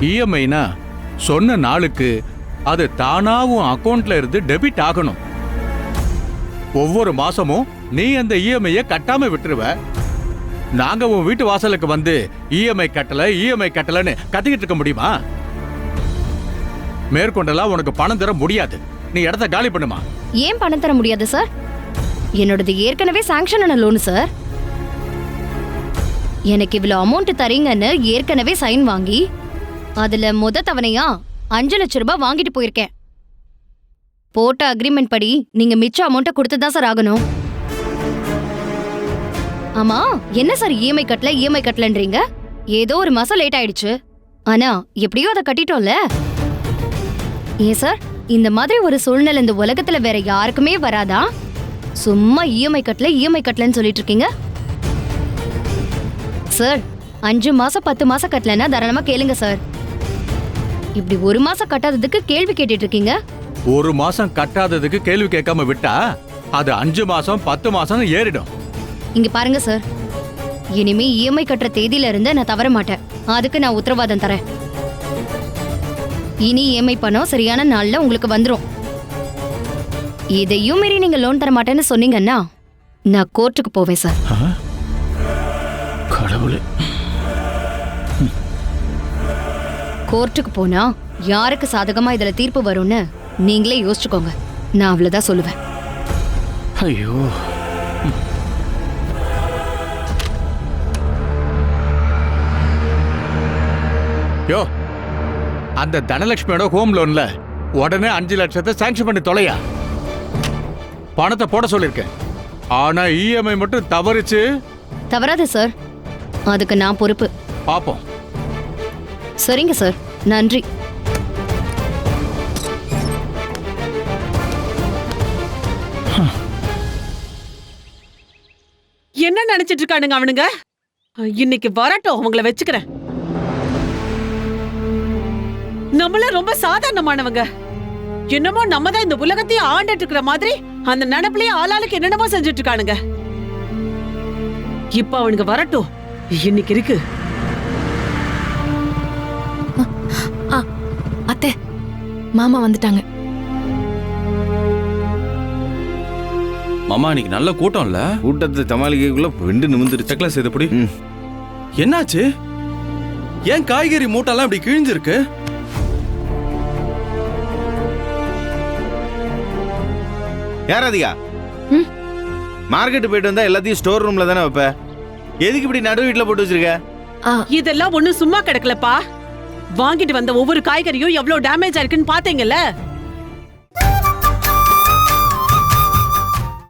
இஎம்ஐனா சொன்ன நாளுக்கு அது தானாகவும் அக்கௌண்ட்ல இருந்து டெபிட் ஆகணும். ஒவ்வொரு மாசமும் நீ அந்த இஎம்ஐயை கட்டாம விட்டுருவ. நாங்க உன் வீட்டு வாசலுக்கு வந்து இஎம்ஐ கட்டல இஎம்ஐ கட்டலன்னு கத்திக்கிட்டு இருக்க முடியுமா? மேற்கொண்டெல்லாம் உனக்கு பணம் தர முடியாது. நீ இடத்த காலி பண்ணுமா? ஏன் பணம் தர முடியாது சார்? என்னோடது ஏற்கனவே சாங்ஷன் ஆன லோன் சார். எனக்கு இவ்வளவு அமௌண்ட் தரீங்கன்னு ஏற்கனவே சைன் வாங்கி அதுல முத தவணையா அஞ்சு லட்ச ரூபாய் வாங்கிட்டு போயிருக்கேன். போட்ட அக்ரிமெண்ட் படி நீங்க மிச்ச அமௌண்ட்டை கொடுத்து தான் சார் ஆகணும். ஆமா என்ன சார் இஎம்ஐ கட்டல இஎம்ஐ கட்டலன்றீங்க? ஏதோ ஒரு மாசம் லேட் ஆயிடுச்சு. ஆனா எப்படியோ அதை கட்டிட்டோம்ல? ஏன் சார் இந்த மாதிரி ஒரு சூழ்நிலை இந்த உலகத்துல வேற யாருக்குமே வராதா? சும்மா இஎம்ஐ கட்டல இஎம்ஐ கட்டலன்னு சொல்லிட்டு இருக்கீங்க? சார் அஞ்சு மாசம் பத்து மாசம் கட்டலன்னா தாராளமா கேளுங்க சார் இப்படி ஒரு மாசம் கட்டாததுக்கு கேள்வி கேட்டுட்டு இருக்கீங்க ஒரு மாசம் கட்டாததுக்கு கேள்வி கேட்காம விட்டா அது அஞ்சு மாசம் பத்து மாசம் ஏறிடும். இங்க பாருங்க சார். இனிமே இஎம்ஐ கட்டுற தேதியில இருந்து நான் தவற மாட்டேன். அதுக்கு நான் உத்தரவாதம் தரேன். இனி இஎம்ஐ பணம் சரியான நாள்ல உங்களுக்கு வந்துரும். இதையும் மீறி நீங்க லோன் தர மாட்டேன்னு சொன்னீங்கன்னா நான் கோர்ட்டுக்கு போவேன் சார். கடவுளே. கோர்ட்டுக்கு போனா யாருக்கு சாதகமா இதுல தீர்ப்பு வரும்னு நீங்களே யோசிச்சுக்கோங்க. நான் அவ்வளவுதான் சொல்லுவேன். ஐயோ. யோ அந்த தனலட்சுமியோட ஹோம் லோன்ல உடனே அஞ்சு லட்சத்தை சாங்ஷன் பண்ணி தொலையா? பணத்தை போட சொல்லியிருக்கேன். ஆனா இஎம்ஐ மட்டும் தவறிச்சு. தவறாது சார் அதுக்கு நான் பொறுப்பு. பாப்போம். சரிங்க சார் நன்றி. என்ன நினைச்சிட்டு இருக்கானுங்க அவனுங்க? இன்னைக்கு வரட்டும் அவங்கள வச்சுக்கிறேன். நம்மள ரொம்ப சாதாரணமானவங்க. என்னமோ நம்ம தான் இந்த உலகத்தையே ஆண்டுட்டு இருக்கிற மாதிரி அந்த நினைப்புலயே ஆளாளுக்கு என்னென்னமோ செஞ்சுட்டு இருக்கானுங்க. இப்ப அவனுங்க வரட்டும். இன்னைக்கு இருக்கு. மாமா வந்துட்டாங்க. மாமா இன்னைக்கு நல்ல கூட்டம் இல்ல கூட்டத்தை சமாளிக்கக்குள்ள ரெண்டு நிமிந்துருச்சு செக்ல சேதப்படி ம். என்னாச்சு? ஏன் காய்கறி மூட்டெல்லாம் இப்படி கிழிஞ்சிருக்கு? யார் அதிகா? ம். மார்க்கெட் போயிட்டு வந்தா எல்லாத்தையும் ஸ்டோர் ரூம்ல தானே வைப்ப? எதுக்கு இப்படி நடு வீட்டுல போட்டு வச்சிருக்க? இதெல்லாம் ஒண்ணும் சும்மா கிடக்கலப்பா. வாங்கிட்டு வந்த ஒவ்வொரு காய்கறியும் எவ்வளவு டேமேஜ் ஆயிருக்குன்னு பாத்தீங்கல்ல